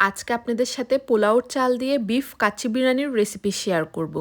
আজকে আপনাদের সাথে পোলাওর চাল দিয়ে বিফ কাচ্চি বিরিয়ানির রেসিপি শেয়ার করব।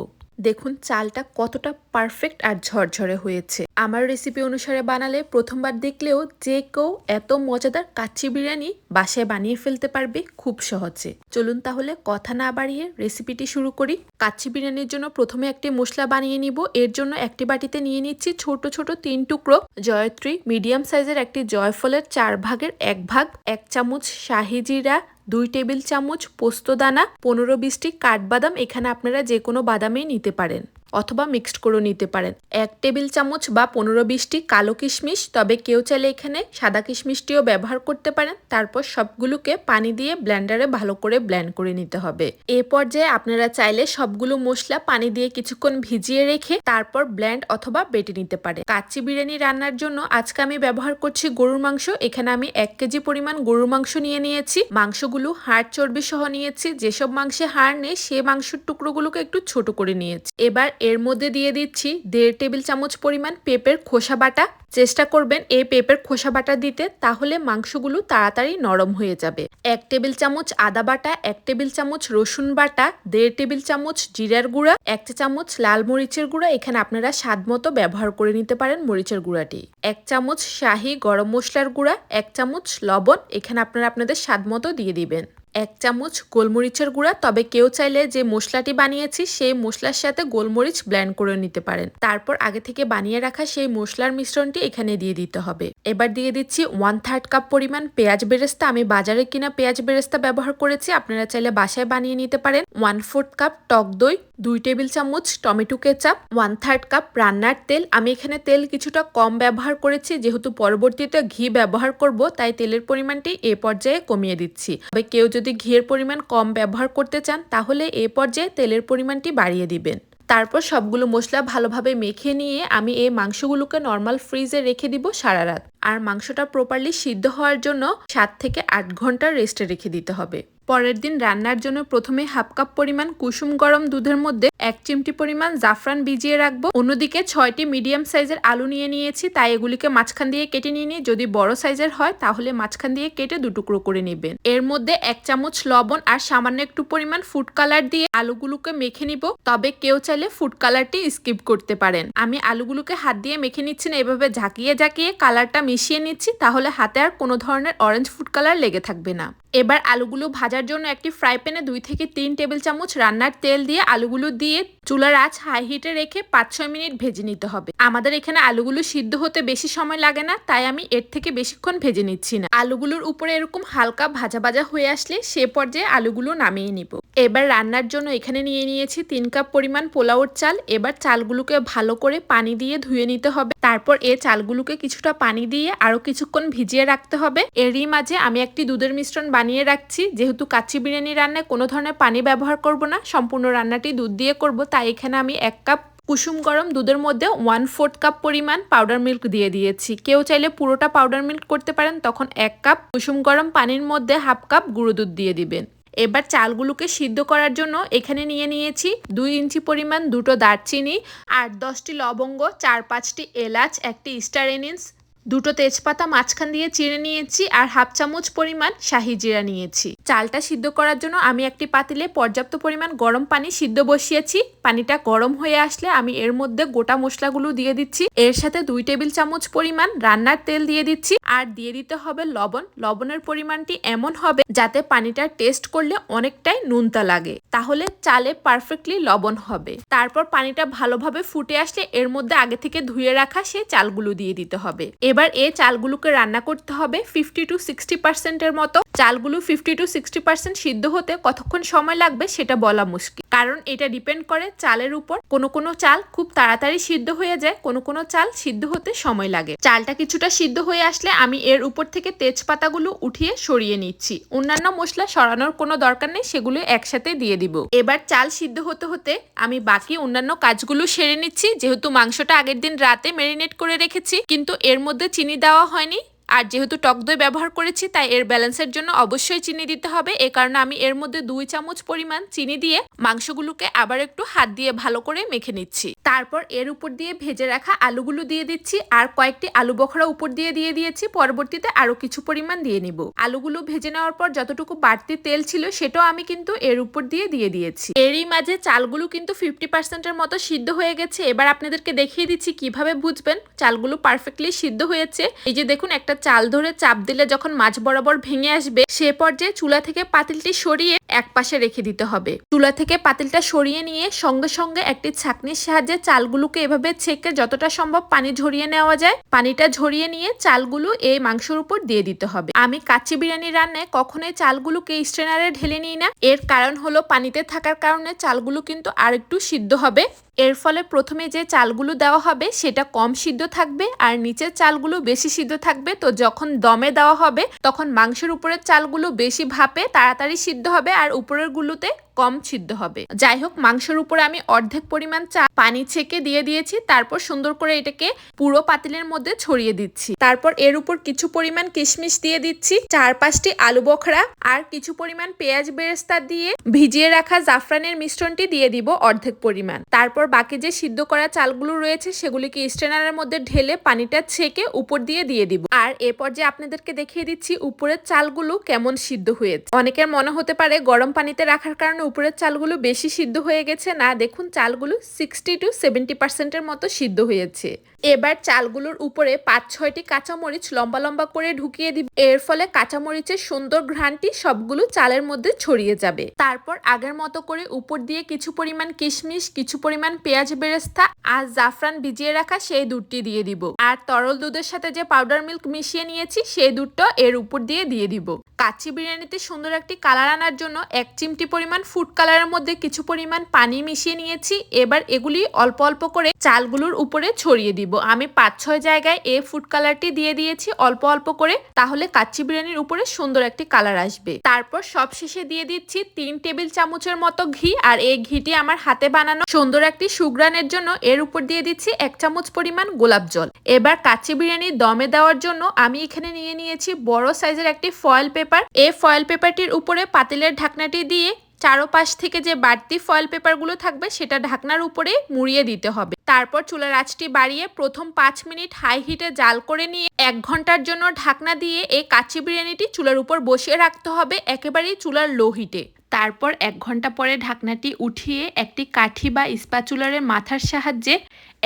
দেখুন, চালটা কতটা পারফেক্ট আর ঝরঝরে হয়েছে। আমার রেসিপি অনুসারে বানালে প্রথমবার দেখলেও যে কেউ এত মজাদার কাচ্চি বিরিয়ানি বাসায় বানিয়ে ফেলতে পারবে খুব সহজে। চলুন তাহলে কথা না বাড়িয়ে রেসিপিটি শুরু করি। কাচ্চি বিরিয়ানির জন্য প্রথমে একটি মশলা বানিয়ে নিব। এর জন্য একটি বাটিতে নিয়ে নিচ্ছি ছোট ছোট তিন টুকরো জয়ত্রী মিডিয়াম সাইজের একটি জয়ফলের চার ভাগের এক ভাগ, এক চামচ শাহি জিরা দুই টেবিল চামচ পোস্তদানা পনেরো বিশটি কাঠবাদাম এখানে আপনারা যে কোনো বাদামেই নিতে পারেন। অথবা মিক্সড করে নিতে পারেন। এক টেবিল চামচ বা পনেরো বিশটি কালো কিশমিশ, তবে কেউ চাইলে এখানে সাদা কিশমিশটিও ব্যবহার করতে পারেন। তারপর সবগুলোকে পানি দিয়ে ব্লেন্ডারে ভালো করে ব্লেন্ড করে নিতে হবে। এ পর্যায়ে আপনারা চাইলে সবগুলো মশলা পানি দিয়ে কিছুক্ষণ ভিজিয়ে রেখে তারপর ব্লেন্ড অথবা বেটে নিতে পারে কাচ্চি বিরিয়ানি রান্নার জন্য আজকে আমি ব্যবহার করছি গরুর মাংস। এখানে আমি এক কেজি পরিমাণ গরুর মাংস নিয়ে নিয়েছি। মাংসগুলো হাড় চর্বি সহ নিয়েছি। যেসব মাংসে হাড় নেই, সে মাংসের টুকরোগুলোকে একটু ছোট করে নিয়েছি। এবার এর মধ্যে দিয়ে দিচ্ছি দেড় টেবিল চামচ পরিমাণ পেঁপের খোসা বাটা। চেষ্টা করবেন এই পেঁপের খোসা বাটা দিতে, তাহলে মাংসগুলো তাড়াতাড়ি নরম হয়ে যাবে। এক টেবিল চামচ আদা বাটা, এক টেবিল চামচ রসুন বাটা, দেড় টেবিল চামচ জিরার গুঁড়া, এক চামচ লাল মরিচের গুঁড়া, এখানে আপনারা স্বাদ মতো ব্যবহার করে নিতে পারেন মরিচের গুঁড়াটি। এক চামচ শাহি গরম মশলার গুঁড়া, এক চামচ লবণ, এখানে আপনারা আপনাদের স্বাদ মতো দিয়ে দিবেন। এক চামচ গোলমরিচের গুঁড়া, তবে কেউ চাইলে যে মশলাটি বানিয়েছি সেই মশলার সাথে গোলমরিচ ব্ল্যান্ড করে নিতে পারেন। তারপর আগে থেকে বানিয়ে রাখা সেই মশলার মিশ্রণটি এখানে দিয়ে দিতে হবে। এবার দিয়ে দিচ্ছি ওয়ান থার্ড কাপ পরিমাণ পেঁয়াজ বেরেস্তা। আমি বাজারে কিনা পেঁয়াজ বেরেস্তা ব্যবহার করেছি, আপনারা চাইলে বাসায় বানিয়ে নিতে পারেন। ওয়ান ফোর্থ কাপ টক দই দুই টেবিল চামচ tomato ketchup one third cup রান্নার তেল। আমি এখানে তেল কিছুটা কম ব্যবহার করেছি, যেহেতু পরবর্তীতে ঘি ব্যবহার করব, তাই তেলের পরিমাণটি এ পর্যায়ে কমিয়ে দিচ্ছি। তবে কেউ যদি ঘিয়ের পরিমাণ কম ব্যবহার করতে চান, তাহলে এ পর্যায়ে তেলের পরিমাণটি বাড়িয়ে দিবেন। তারপর সবগুলো মশলা ভালোভাবে মেখে নিয়ে আমি এই মাংসগুলোকে নর্মাল ফ্রিজে রেখে দিব সারা রাত। আর মাংসটা প্রপারলি সিদ্ধ হওয়ার জন্য সাত থেকে আট ঘণ্টার রেস্টে রেখে দিতে হবে। পরের দিন রান্নার জন্য প্রথমে হাফ কাপ পরিমাণ কুসুম গরম দুধের মধ্যে এক চিমটি পরিমাণ জাফরান ভিজিয়ে রাখব। অন্যদিকে ছয়টি মিডিয়াম সাইজের আলু নিয়ে নিয়েছি, তাই এগুলিকে মাঝখান দিয়ে কেটে নিয়ে নিই। যদি বড় সাইজের হয়, তাহলে মাঝখান দিয়ে কেটে দুটুকরো করে নেবেন। এর মধ্যে এক চামচ লবণ আর সামান্য একটু পরিমাণ ফুড কালার দিয়ে আলুগুলোকে মেখে নিব। তবে কেউ চাইলে ফুড কালারটি স্কিপ করতে পারেন। আমি আলুগুলোকে হাত দিয়ে মেখে নিচ্ছি না, এভাবে ঝাঁকিয়ে ঝাঁকিয়ে কালারটা মিশিয়ে নিচ্ছি, তাহলে হাতে আর কোনো ধরনের অরেঞ্জ ফুড কালার লেগে থাকবে না। এবার আলুগুলো ভাজার জন্য একটি ফ্রাই প্যানে দুই থেকে তিন টেবিল চামচ রান্নার তেল দিয়ে আলুগুলো দিয়ে চুলার আঁচ হাই হিটে রেখে পাঁচ ছয় মিনিট ভেজে নিতে হবে। আমাদের এখানে আলুগুলো সিদ্ধ হতে বেশি সময় লাগে না, তাই আমি এর থেকে বেশিক্ষণ ভেজে নিচ্ছি না। আলুগুলোর উপরে এরকম হালকা ভাজা ভাজা হয়ে আসলে সে পর্যায়ে আলুগুলো নামিয়ে নিব। এবার রান্নার জন্য এখানে নিয়ে নিয়েছি তিন কাপ পরিমাণ পোলাওর চাল। এবার চালগুলোকে ভালো করে পানি দিয়ে ধুয়ে নিতে হবে। তারপর এ চালগুলোকে কিছুটা পানি দিয়ে আরও কিছুক্ষণ ভিজিয়ে রাখতে হবে। এরই মাঝে আমি একটি দুধের মিশ্রণ বানিয়ে রাখছি। যেহেতু কাচ্চি বিরিয়ানি রান্নায় কোনো ধরনের পানি ব্যবহার করব না, সম্পূর্ণ রান্নাটি দুধ দিয়ে করব, তাই এখানে আমি এক কাপ কুসুম গরম দুধের মধ্যে ওয়ান ফোর্থ কাপ পরিমাণ পাউডার মিল্ক দিয়ে দিয়েছি। কেউ চাইলে পুরোটা পাউডার মিল্ক করতে পারেন, তখন এক কাপ কুসুম গরম পানির মধ্যে হাফ কাপ গুঁড়ো দুধ দিয়ে দিবেন। এবার চালগুলোকে সিদ্ধ করার জন্য এখানে নিয়ে নিয়েছি দুই ইঞ্চি পরিমাণ দুটো দারচিনি আট দশটি লবঙ্গ, চার পাঁচটি এলাচ, একটি স্টার এনিন্স দুটো তেজপাতা মাঝখান দিয়ে চিড়ে নিয়েছি আর হাফ চামচ পরিমাণ শাহি জিরা নিয়েছি। চালটা সিদ্ধ করার জন্য আমি একটি পাতিলে পর্যাপ্ত পরিমাণ গরম পানি সিদ্ধ বসিয়েছি। পানিটা গরম হয়ে আসলে আমি এর মধ্যে গোটা মশলাগুলো দিয়ে দিচ্ছি। এর সাথে দুই টেবিল চামচ পরিমাণ রান্নার তেল দিয়ে দিচ্ছি। আর দিয়ে দিতে হবে লবণ। লবণের পরিমাণটি এমন হবে যাতে পানিটা টেস্ট করলে অনেকটাই নুনতা লাগে। তাহলে চালে পারফেক্টলি লবণ হবে। তারপর পানিটা ভালোভাবে ফুটে আসলে এর মধ্যে আগে থেকে ধুয়ে রাখা সে চালগুলো দিয়ে দিতে হবে। এবার এ চালগুলোকে রান্না করতে হবে ফিফটি টু সিক্সটি পার্সেন্টের মতো। চালগুলো ফিফটি টু সিক্সটি পার্সেন্ট সিদ্ধ হতে কতক্ষণ সময় লাগবে সেটা বলা মুশকিল। কারণ এটা ডিপেন্ড করে চালের উপর। কোনো কোনো চাল খুব তাড়াতাড়ি সিদ্ধ হয়ে যায়, কোনো কোনো চাল সিদ্ধ হতে সময় লাগে। চালটা কিছুটা সিদ্ধ হয়ে আসলে আমি এর উপর থেকে তেজপাতাগুলো উঠিয়ে সরিয়ে নিচ্ছি। অন্যান্য মশলা সরানোর কোনো দরকার নেই, সেগুলো একসাথে দিয়ে দিব। এবার চাল সিদ্ধ হতে হতে আমি বাকি অন্যান্য কাজগুলো সেরে নিচ্ছি। যেহেতু মাংসটা আগের দিন রাতে ম্যারিনেট করে রেখেছি, কিন্তু এর মধ্যে চিনি দেওয়া হয়নি। আর যেহেতু টক দই ব্যবহার করেছি, তাই এর ব্যালেন্সের জন্য অবশ্যই চিনি দিতে হবে। এ কারণে আমি এর মধ্যে দুই চামচ পরিমাণ চিনি দিয়ে মাংসগুলোকে আবার একটু হাত দিয়ে ভালো করে মেখে নিচ্ছি। তারপর এর উপর দিয়ে ভেজে রাখা আলুগুলো দিয়ে দিচ্ছি আর কয়েকটি আলু বখরা উপর দিয়ে দিয়ে দিয়েছি। পরবর্তীতে আরও কিছু পরিমাণ দিয়ে নিব। আলুগুলো ভেজে নেওয়ার পর যতটুকু বাড়তি তেল ছিল, সেটাও আমি কিন্তু এর উপর দিয়ে দিয়ে দিয়েছি। এরই মাঝে চালগুলো কিন্তু ফিফটি পার্সেন্টের মতো সিদ্ধ হয়ে গেছে। এবার আপনাদেরকে দেখিয়ে দিচ্ছি কীভাবে বুঝবেন চালগুলো পারফেক্টলি সিদ্ধ হয়েছে। এই যে দেখুন, একটা চাল ধরে চাপ দিলে যখন মাছ বরাবর ভেঙে আসবে, সে পর্যায়ে চুলা থেকে পাতিলটি সরিয়ে এক পাশে রেখে দিতে হবে। চুলা থেকে পাতিলটা সরিয়ে নিয়ে সঙ্গে সঙ্গে একটি ছাকনির সাহায্যে চালগুলোকে এভাবে ছেঁকে যতটা সম্ভব পানি ঝরিয়ে নেওয়া যায়। পানিটা ঝরিয়ে নিয়ে চালগুলো এই মাংসের উপর দিয়ে দিতে হবে। আমি কাচ্চি বিরিয়ানি রান্নায় কখনোই চালগুলোকে স্ট্রেনারে ঢেলে নিই না। এর কারণ হলো পানিতে থাকার কারণে চালগুলো কিন্তু আর একটু সিদ্ধ হবে। এর ফলে প্রথমে যে চালগুলো দেওয়া হবে সেটা কম সিদ্ধ থাকবে আর নিচের চালগুলো বেশি সিদ্ধ থাকবে। তো যখন দমে দেওয়া হবে, তখন মাংসের উপরের চালগুলো বেশি ভাপে তাড়াতাড়ি সিদ্ধ হবে আর উপরের গুলোতে কম সিদ্ধ হবে। যাই হোক মাংসের উপরে আমি অর্ধেক পরিমাণ চা পানি ছেঁকে দিয়ে দিয়েছি, তারপর সুন্দর করে এটাকে পুরো পাতিলের মধ্যে ছড়িয়ে দিচ্ছি। তারপর এর উপর কিছু পরিমাণ কিশমিশ দিয়ে দিচ্ছি, চার পাঁচটি আলু বখরা আর কিছু পরিমাণ পেঁয়াজ বেরেস্তা দিয়ে ভিজিয়ে রাখা জাফরানের মিশ্রণটি দিয়ে দিব অর্ধেক পরিমাণ। তারপর বাকি যে সিদ্ধ করা চালগুলো রয়েছে, সেগুলিকে স্ট্রেনারের মধ্যে ঢেলে পানিটা ছেঁকে উপর দিয়ে দিয়ে দিব। আর এরপর যে আপনাদেরকে দেখিয়ে দিচ্ছি, উপরের চালগুলো কেমন সিদ্ধ হয়েছে। অনেকের মনে হতে পারে গরম পানিতে রাখার কারণে উপরের চালগুলো বেশি সিদ্ধ হয়ে গেছে না, দেখুন চালগুলো সিক্সটি টু সেভেন্টি পার্সেন্টের মতো সিদ্ধ হয়েছে। এবার চালগুলোর উপরে পাঁচ ছয়টি কাঁচামরিচ লম্বা লম্বা করে ঢুকিয়ে দিব। এর ফলে কাঁচামরিচের সুন্দর ঘ্রাণটি সবগুলো চালের মধ্যে ছড়িয়ে যাবে। তারপর আগের মতো করে উপর দিয়ে কিছু পরিমাণ কিশমিশ, কিছু পরিমাণ পেঁয়াজ বেরেস্তা আর জাফরান ভিজিয়ে রাখা সেই দুধটি দিয়ে দিব। আর তরল দুধের সাথে যে পাউডার মিল্ক মিশিয়ে নিয়েছি, সেই দুধটা এর উপর দিয়ে দিয়ে দিব। কাচ্চি বিরিয়ানিতে সুন্দর একটি কালার আনার জন্য এক চিমটি পরিমাণ ফুড কালারের মধ্যে কিছু পরিমাণ পানি মিশিয়ে নিয়েছি। এবার এগুলি অল্প অল্প করে চালগুলোর উপরে ছড়িয়ে দিব। আমি পাঁচ ছয় জায়গায় এ ফুড কালারটি দিয়ে দিয়েছি অল্প অল্প করে। তাহলে কাচ্চি বিরিয়ানির উপরে সুন্দর একটি কালার আসবে। তারপর সব শেষে দিয়ে দিচ্ছি তিন টেবিল চামচের মতো ঘি। আর এই ঘিটি আমার হাতে বানানো সুন্দর একটি সুগ্রানের জন্য এর উপর দিয়ে দিচ্ছি এক চামচ পরিমাণ গোলাপ জল। এবার কাচ্চি বিরিয়ানি দমে দেওয়ার জন্য আমি এখানে নিয়ে নিয়েছি বড় সাইজের একটি ফয়েল পেপার এই ফয়েল পেপারটির উপরে পাতিলের ঢাকনাটি দিয়ে চারোপাশ থেকে যে বাড়তি ফয়েল পেপারগুলো থাকবে সেটা ঢাকনার উপরে মুড়িয়ে দিতে হবে। তারপর চুলার আঁচটি বাড়িয়ে প্রথম পাঁচ মিনিট হাই হিটে জাল করে নিয়ে এক ঘণ্টার জন্য ঢাকনা দিয়ে এই কাচ্চি বিরিয়ানিটি চুলার উপর বসিয়ে রাখতে হবে একেবারেই চুলার লো হিটে তারপর এক ঘণ্টা পরে ঢাকনাটি উঠিয়ে একটি কাঠি বা ইস্পাচুলারের মাথার সাহায্যে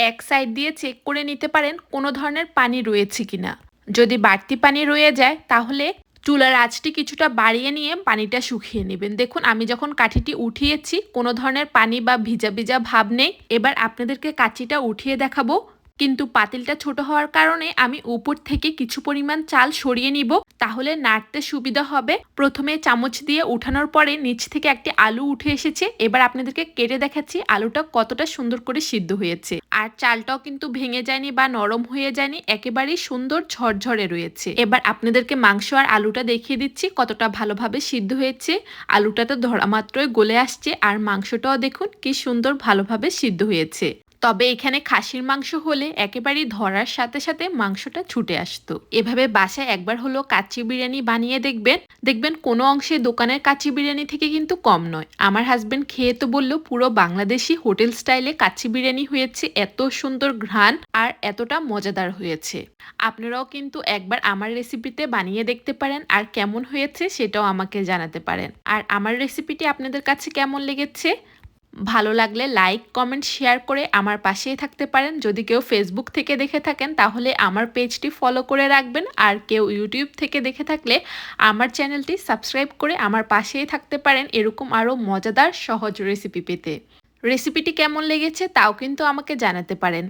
এক সাইড দিয়ে চেক করে নিতে পারেন কোনো ধরনের পানি রয়েছে কিনা। যদি বাড়তি পানি রয়ে যায় তাহলে চুলার আঁচটি কিছুটা বাড়িয়ে নিয়ে পানিটা শুকিয়ে নেবেন। দেখুন, আমি যখন কাঠিটি উঠিয়েছি, কোনো ধরনের পানি বা ভিজা ভিজা ভাব নেই। এবার আপনাদেরকে কাঠিটা উঠিয়ে দেখাবো। কিন্তু পাতিলটা ছোট হওয়ার কারণে আমি উপর থেকে কিছু পরিমাণ চাল সরিয়ে নিব, তাহলে নাড়তে সুবিধা হবে। প্রথমে চামচ দিয়ে উঠানোর পরে নিচ থেকে একটি আলু উঠে এসেছে। এবার আপনাদেরকে কেটে দেখাচ্ছি আলুটা কতটা সুন্দর করে সিদ্ধ হয়েছে। আর চালটাও কিন্তু ভেঙে যায়নি বা নরম হয়ে যায়নি, একেবারেই সুন্দর ঝরঝরে রয়েছে। এবার আপনাদেরকে মাংস আর আলুটা দেখিয়ে দিচ্ছি কতটা ভালোভাবে সিদ্ধ হয়েছে। আলুটা তো ধরা মাত্রই গলে আসছে, আর মাংসটাও দেখুন কি সুন্দর ভালোভাবে সিদ্ধ হয়েছে। তবে এখানে খাসির মাংস হলে একেবারেই ধরার সাথে সাথে মাংসটা ছুটে আসতো। এভাবে বাসায় একবার হলো কাচ্চি বিরিয়ানি বানিয়ে দেখবেন। দেখবেন কোনো অংশে দোকানের কাচ্চি বিরিয়ানি থেকে কিন্তু কম নয়। আমার হাজবেন্ড খেয়ে তো বলল, পুরো বাংলাদেশি হোটেল স্টাইলে কাচ্চি বিরিয়ানি হয়েছে, এত সুন্দর ঘ্রাণ আর এতটা মজাদার হয়েছে। আপনারাও কিন্তু একবার আমার রেসিপিতে বানিয়ে দেখতে পারেন আর কেমন হয়েছে সেটাও আমাকে জানাতে পারেন। আর আমার রেসিপিটি আপনাদের কাছে কেমন লেগেছে? ভালো লাগলে লাইক কমেন্ট শেয়ার করে আমার পাশেই থাকতে পারেন। যদি কেউ ফেসবুক থেকে দেখে থাকেন, তাহলে আমার পেজটি ফলো করে রাখবেন। আর কেউ ইউটিউব থেকে দেখে থাকলে আমার চ্যানেলটি সাবস্ক্রাইব করে আমার পাশেই থাকতে পারেন। এরকম আরও মজাদার সহজ রেসিপি পেতে। রেসিপিটি কেমন লেগেছে, তাও কিন্তু আমাকে জানাতে পারেন।